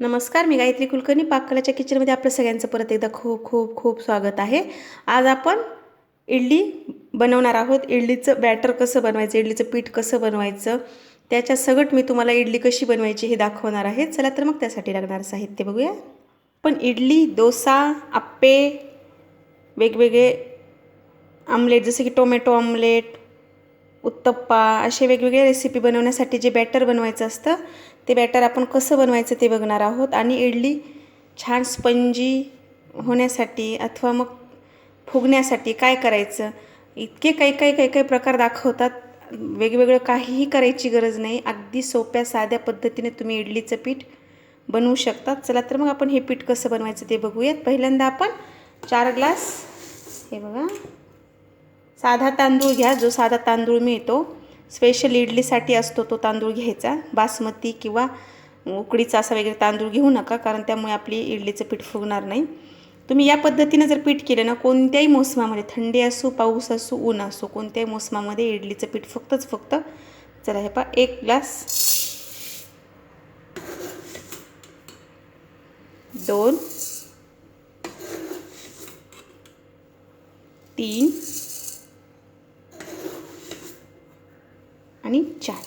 नमस्कार मी गायत्री कुलकर्णी. पाककलाच्या किचनमध्ये आपलं सगळ्यांचं परत एकदा खूप खूप खूप स्वागत आहे. आज आपण इडली बनवणार आहोत. इडलीचं बॅटर कसं बनवायचं इडलीचं पीठ कसं बनवायचं त्याच्या सगट मी तुम्हाला इडली कशी बनवायची हे दाखवणार आहे. चला तर मग त्यासाठी लागणारं साहित्य बघूया. पण इडली डोसा आप्पे वेगवेगळे आमलेट जसे की टोमॅटो आमलेट उत्तप्पा असे वेगवेगळे रेसिपी बनवण्यासाठी जे बॅटर बनवायचं असतं ते बॅटर आपण कसं बनवायचं ते बघणार आहोत. आणि इडली छान स्पंजी होण्यासाठी अथवा मग फुगण्यासाठी काय करायचं? इतके काही काही काही काही प्रकार दाखवतात. वेगवेगळं काहीही करायची गरज नाही. अगदी सोप्या साध्या पद्धतीने तुम्ही इडलीचं पीठ बनवू शकतात. चला तर मग आपण हे पीठ कसं बनवायचं ते बघूयात. पहिल्यांदा आपण चार ग्लास हे बघा साधा तांदूळ घ्या. जो साधा तांदूळ मिळतो स्पेशल इडलीसाठी असतो तो तांदूळ घ्यायचा. बासमती किंवा उकडीचा असा वगैरे तांदूळ घेऊ नका कारण त्यामुळे आपली इडलीचं पीठ फुगणार नाही. तुम्ही या पद्धतीनं जर पीठ केलं ना कोणत्याही मोसमामध्ये थंडी असो पाऊस असो ऊन असो कोणत्याही मोसमामध्ये इडलीचं पीठ फक्तच फक्त चला हे पा एक ग्लास. दोन. तीन आणि चार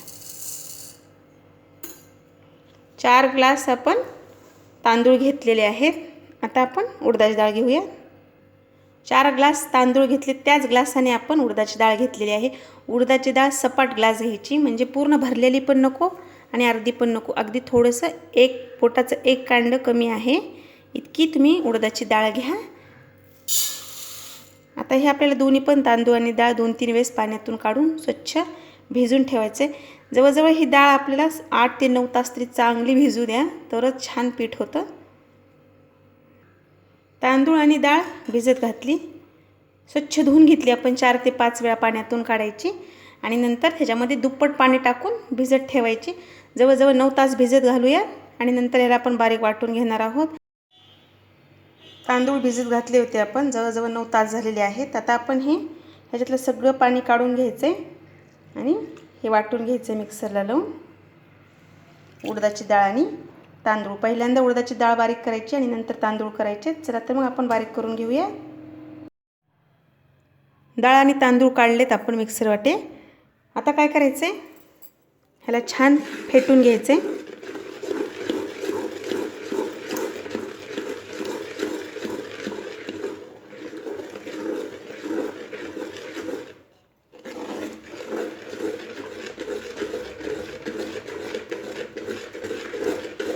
चार ग्लास आपण तांदूळ घेतलेले आहेत. आता आपण उडदाची डाळ घेऊया. चार ग्लास तांदूळ घेतले त्याच ग्लासाने आपण उडदाची डाळ घेतलेली आहे. उडदाची डाळ सपाट ग्लास घ्यायची म्हणजे पूर्ण भरलेली पण नको आणि अर्धी पण नको. अगदी थोडंसं एक पोटाचं एक कांड कमी आहे. इतकी तुम्ही उडदाची डाळ घ्या. आता हे आपल्याला दोन्ही पण तांदूळ आणि डाळ दोन तीन वेळेस पाण्यातून काढून स्वच्छ भिजून ठेवायचे. जवळजवळ ही डाळ आपल्याला आठ ते नऊ तास तरी चांगली भिजू द्या. तरच छान पीठ होतं. तांदूळ आणि डाळ भिजत घातली. स्वच्छ धुवून घेतली आपण चार ते पाच वेळा पाण्यातून काढायची. आणि नंतर त्याच्यामध्ये दुप्पट पाणी टाकून भिजत ठेवायची. जवळजवळ नऊ तास भिजत घालूया. आणि नंतर याला आपण बारीक वाटून घेणार आहोत. तांदूळ भिजत घातले होते आपण. जवळजवळ नऊ तास झालेले आहेत. आता आपण हे ह्याच्यातलं सगळं पाणी काढून घ्यायचं आहे आणि हे वाटून घ्यायचं मिक्सरला लावून. उडदाची डाळ आणि तांदूळ. पहिल्यांदा उडदाची डाळ बारीक करायची आणि नंतर तांदूळ करायचे. चला तर मग आपण बारीक करून घेऊया. डाळ आणि तांदूळ काढलेत आपण मिक्सर वाटे आता काय करायचं आहे ह्याला छान फेटून घ्यायचं आहे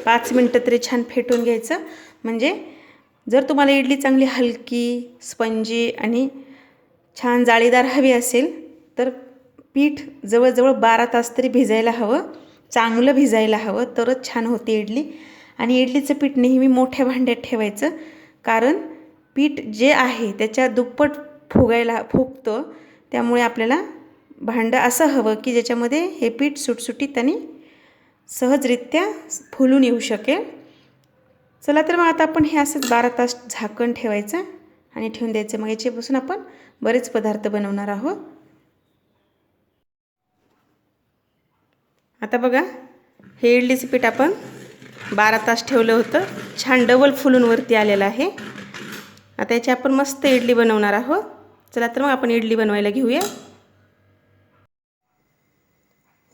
पाच मिनटं तरी छान फेटून घ्यायचं. म्हणजे जर तुम्हाला इडली चांगली हलकी स्पंजी आणि छान जाळीदार हवी असेल तर पीठ जवळजवळ बारा तास तरी भिजायला हवं. चांगलं भिजायला हवं. तरच छान होते इडली. आणि इडलीचं पीठ नेहमी मोठ्या भांड्यात ठेवायचं. कारण पीठ जे आहे त्याच्या दुप्पट फुगायला फुगतं. त्यामुळे आपल्याला भांडं असं हवं की ज्याच्यामध्ये हे पीठ सुटसुटीत आणि सहजरित्या फुलून येऊ शकेल. चला तर मग आता आपण हे असंच बारा तास झाकण ठेवायचं आणि ठेवून द्यायचं. मग याच्यापासून आपण बरेच पदार्थ बनवणार आहोत. आता बघा हे इडलीचं पीठ आपण बारा तास ठेवलं होतं. छान डबल फुलून वरती आलेलं आहे. आता याची आपण मस्त इडली बनवणार आहोत. चला तर मग आपण इडली बनवायला घेऊया.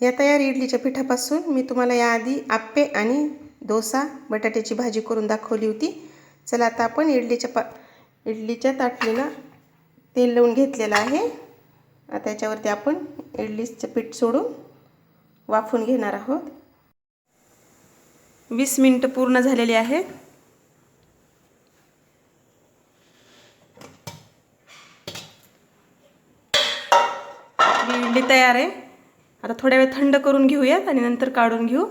या तयार इडलीच्या पिठापासून मी तुम्हाला याआधी आप्पे आणि डोसा बटाट्याची भाजी करून दाखवली होती. चला आता आपण इडलीच्या पा इडलीच्या ताटलीला तेल लावून घेतलेलं आहे. आता याच्यावरती आपण इडलीचं पीठ सोडून वाफून घेणार आहोत. वीस मिनटं पूर्ण झालेली आहेत. इडली तयार आहे. आता थोड्या वेळ थंड करून घेऊयात आणि नंतर काढून घेऊ.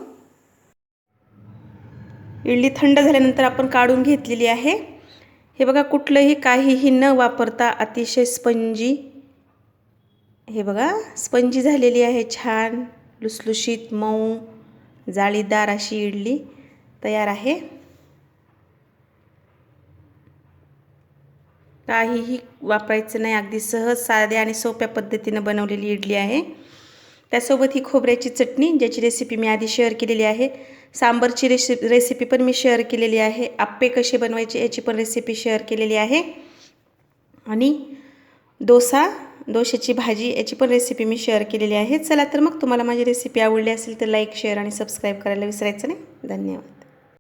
इडली थंड झाल्यानंतर आपण काढून घेतलेली आहे. हे बघा कुठलंही काहीही न वापरता अतिशय स्पंजी. हे बघा स्पंजी झालेली आहे छान. लुसलुशीत मऊ जाळीदार अशी इडली तयार आहे. काहीही वापरायचं नाही अगदी सहज साध्या आणि सोप्या पद्धतीनं बनवलेली इडली आहे. त्यासोबत ही खोबऱ्याची चटणी ज्याची रेसिपी मी आधी शेअर केलेली आहे. सांबरची रेसि रेसिपी पण मी शेअर केलेली आहे. आप्पे कसे बनवायचे याची पण रेसिपी शेअर केलेली आहे. आणि डोसा डोशाची भाजी याची पण रेसिपी मी शेअर केलेली आहे. चला तर मग तुम्हाला माझी रेसिपी आवडली असेल तर लाईक शेअर आणि सबस्क्राईब करायला विसरायचं नाही. धन्यवाद.